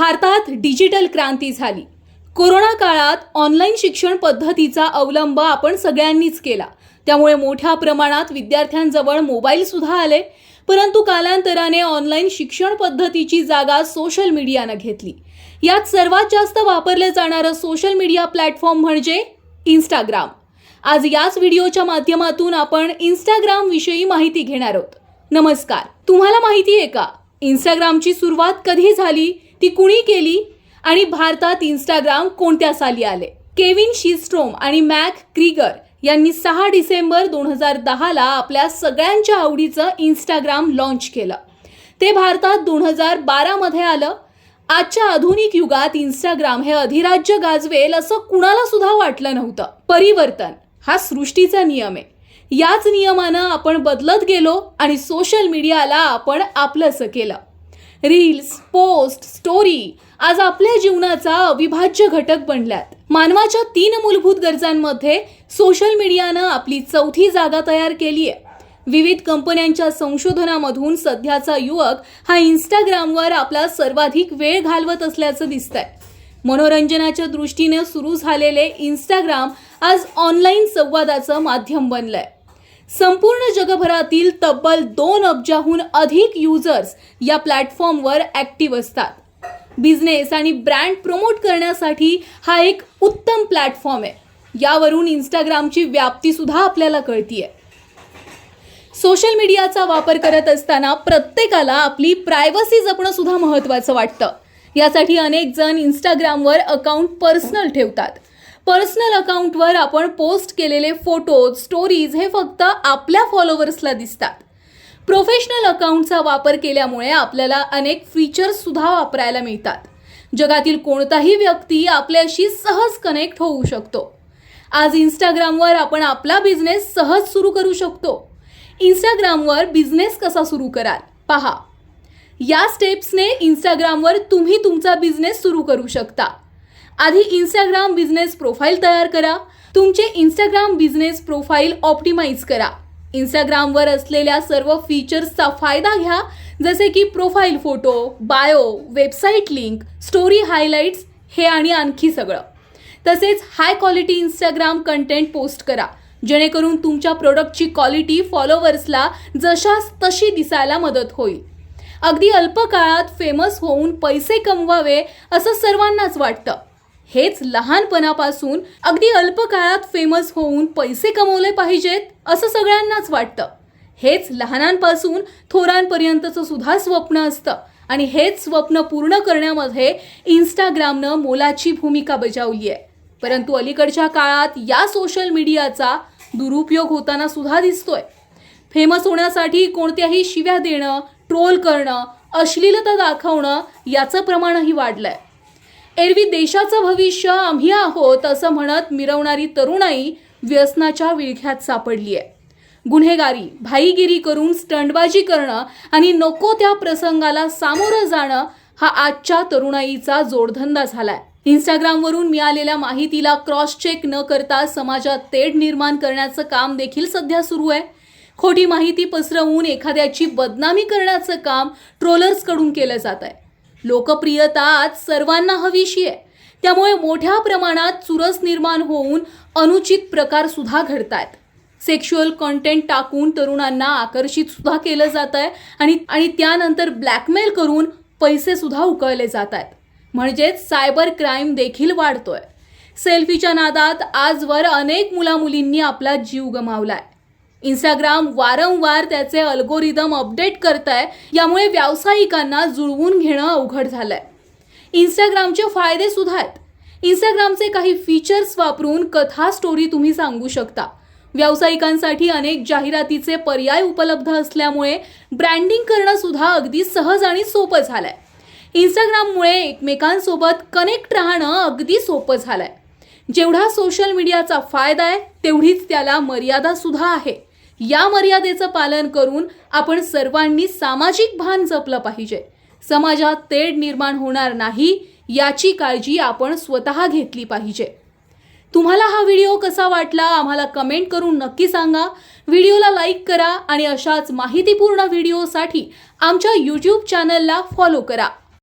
भारतात डिजिटल क्रांती झाली. कोरोना काळात ऑनलाईन शिक्षण पद्धतीचा अवलंब आपण सगळ्यांनीच केला. त्यामुळे मोठ्या प्रमाणात विद्यार्थ्यांजवळ मोबाईल सुद्धा आले. परंतु कालांतराने ऑनलाईन शिक्षण पद्धतीची जागा सोशल मीडियानं घेतली. यात सर्वात जास्त वापरलं जाणारं सोशल मीडिया प्लॅटफॉर्म म्हणजे इंस्टाग्राम. आज याच व्हिडिओच्या माध्यमातून आपण इंस्टाग्राम विषयी माहिती घेणार आहोत. नमस्कार. तुम्हाला माहिती आहे का? इंस्टाग्रामची सुरुवात कधी झाली? ती कुणी केली? आणि भारतात इंस्टाग्राम कोणत्या साली आले? केविन शिस्ट्रोम आणि मॅक क्रिगर यांनी सहा डिसेंबर दोन हजार दहाला आपल्या सगळ्यांच्या आवडीचं इंस्टाग्राम लॉन्च केलं. ते भारतात दोन हजार बारामध्ये आलं. आजच्या आधुनिक युगात इंस्टाग्राम हे अधिराज्य गाजवेल असं कुणाला सुद्धा वाटलं नव्हतं. परिवर्तन हा सृष्टीचा नियम आहे. याच नियमानं आपण बदलत गेलो आणि सोशल मीडियाला आपण आपलंसं केलं. रील्स पोस्ट स्टोरी आज आपल्या जीवनाचा अविभाज्य घटक बनल्यात. मानवाच्या तीन मूलभूत गरजांमध्ये सोशल मीडियानं आपली चौथी जागा तयार केली आहे. विविध कंपन्यांच्या संशोधनामधून सध्याचा युवक हा इंस्टाग्रामवर आपला सर्वाधिक वेळ घालवत असल्याचं दिसतंय. मनोरंजनाच्या दृष्टीने सुरू झालेले इंस्टाग्राम आज ऑनलाईन संवादाचं माध्यम बनलंय. संपूर्ण जगभरातील तब्बल दोन अब्जाहून अधिक युजर्स या प्लॅटफॉर्मवर ॲक्टिव्ह असतात. बिझनेस आणि ब्रँड प्रमोट करण्यासाठी हा एक उत्तम प्लॅटफॉर्म आहे. यावरून इंस्टाग्रामची व्याप्तीसुद्धा आपल्याला कळतीये. सोशल मीडियाचा वापर करत असताना प्रत्येकाला आपली प्रायव्हसी जपणं सुद्धा महत्त्वाचं वाटतं. यासाठी अनेक जण इंस्टाग्रामवर अकाउंट पर्सनल ठेवतात. पर्सनल अकाउंटवर आपण पोस्ट केलेले फोटोज स्टोरीज हे फक्त आपल्या फॉलोअर्सला दिसतात. प्रोफेशनल अकाउंटचा वापर केल्यामुळे आपल्याला अनेक फीचर्स सुद्धा वापरायला मिळतात. जगातील कोणताही व्यक्ती आपल्याशी सहज कनेक्ट होऊ शकतो. आज इंस्टाग्रामवर आपण आपला बिझनेस सहज सुरू करू शकतो. इंस्टाग्रामवर बिझनेस कसा सुरू कराल? पहा. या स्टेप्सने इंस्टाग्रामवर तुम्ही तुमचा बिझनेस सुरू करू शकता. आधी इंस्टाग्राम बिझनेस प्रोफाईल तयार करा. तुमचे इंस्टाग्राम बिझनेस प्रोफाईल ऑप्टिमाइज करा. इंस्टाग्रामवर असलेल्या सर्व फीचर्सचा फायदा घ्या. जसे की profile photo bio website link story highlights हे आणि आणखी सगळं. तसेच high quality Instagram content post करा. जेणेकरून तुमच्या प्रोडक्टची क्वालिटी फॉलोवर्सला जशास तशी दिसायला मदत होईल. अगदी अल्प काळात फेमस होऊन पैसे कमवावे असं सर्वांनाच वाटतं. हेच लहानपणापासून अगदी अल्प काळात फेमस होऊन पैसे कमवले पाहिजेत असं सगळ्यांनाच वाटतं. हेच लहानांपासून थोरांपर्यंतचं सुद्धा स्वप्न असतं. आणि हेच स्वप्न पूर्ण करण्यामध्ये इंस्टाग्रामनं मोलाची भूमिका बजावली आहे परंतु अलीकडच्या काळात या सोशल मीडियाचा दुरुपयोग होताना सुद्धा दिसतोय. फेमस होण्यासाठी कोणत्याही शिव्या देणं ट्रोल करणं अश्लीलता दाखवणं याचं प्रमाणही वाढलंय. एरवी देशाचं भविष्य आम्ही आहोत असं म्हणत मिरवणारी तरुणाई व्यसनाच्या विळख्यात सापडली आहे. गुन्हेगारी भाईगिरी करून स्टंडबाजी करणं आणि नको त्या प्रसंगाला सामोरं जाणं हा आजच्या तरुणाईचा जोडधंदा झालाय. इंस्टाग्रामवरून मिळालेल्या माहितीला क्रॉस चेक न करता समाजात तेढ निर्माण करण्याचं काम देखील सध्या सुरू आहे. खोटी माहिती पसरवून एखाद्याची बदनामी करण्याचं काम ट्रोलर्सकडून केलं जात आहे. लोकप्रियता आज सर्वांना हवीशी आहे. त्यामुळे मोठ्या प्रमाणात चुरस निर्माण होऊन अनुचित प्रकार सुद्धा घडत आहेत सेक्शुअल कॉन्टेंट टाकून तरुणांना आकर्षित सुद्धा केलं जात आहे आणि आणि त्यानंतर ब्लॅकमेल करून पैसे सुद्धा उकळले जात आहेत म्हणजेच सायबर क्राईम देखील वाढतोय. सेल्फीच्या नादात आजवर अनेक मुलामुलींनी आपला जीव गमावलाय. इंस्टाग्राम वारंवार त्याचे अल्गोरिदम अपडेट करत आहे यामुळे व्यावसायिकांना जुळवून घेणं अवघड झालं आहे इंस्टाग्रामचे फायदेसुद्धा आहेत इंस्टाग्रामचे काही फीचर्स वापरून कथा स्टोरी तुम्ही सांगू शकता. व्यावसायिकांसाठी अनेक जाहिरातीचे पर्याय उपलब्ध असल्यामुळे ब्रँडिंग करणं सुद्धा अगदी सहज आणि सोपं झालं आहे इंस्टाग्राममुळे एकमेकांसोबत कनेक्ट राहणं अगदी सोपं झालं आहे जेवढा सोशल मीडियाचा फायदा आहे तेवढीच त्याला मर्यादासुद्धा आहे. या मर्यादेचं पालन करून आपण सर्वांनी सामाजिक भान जपलं पाहिजे. समाजात तेढ निर्माण होणार नाही याची काळजी आपण स्वतः घेतली पाहिजे. तुम्हाला हा व्हिडिओ कसा वाटला आम्हाला कमेंट करून नक्की सांगा. व्हिडिओला लाईक करा आणि अशाच माहितीपूर्ण व्हिडिओसाठी आमच्या यूट्यूब चॅनलला फॉलो करा.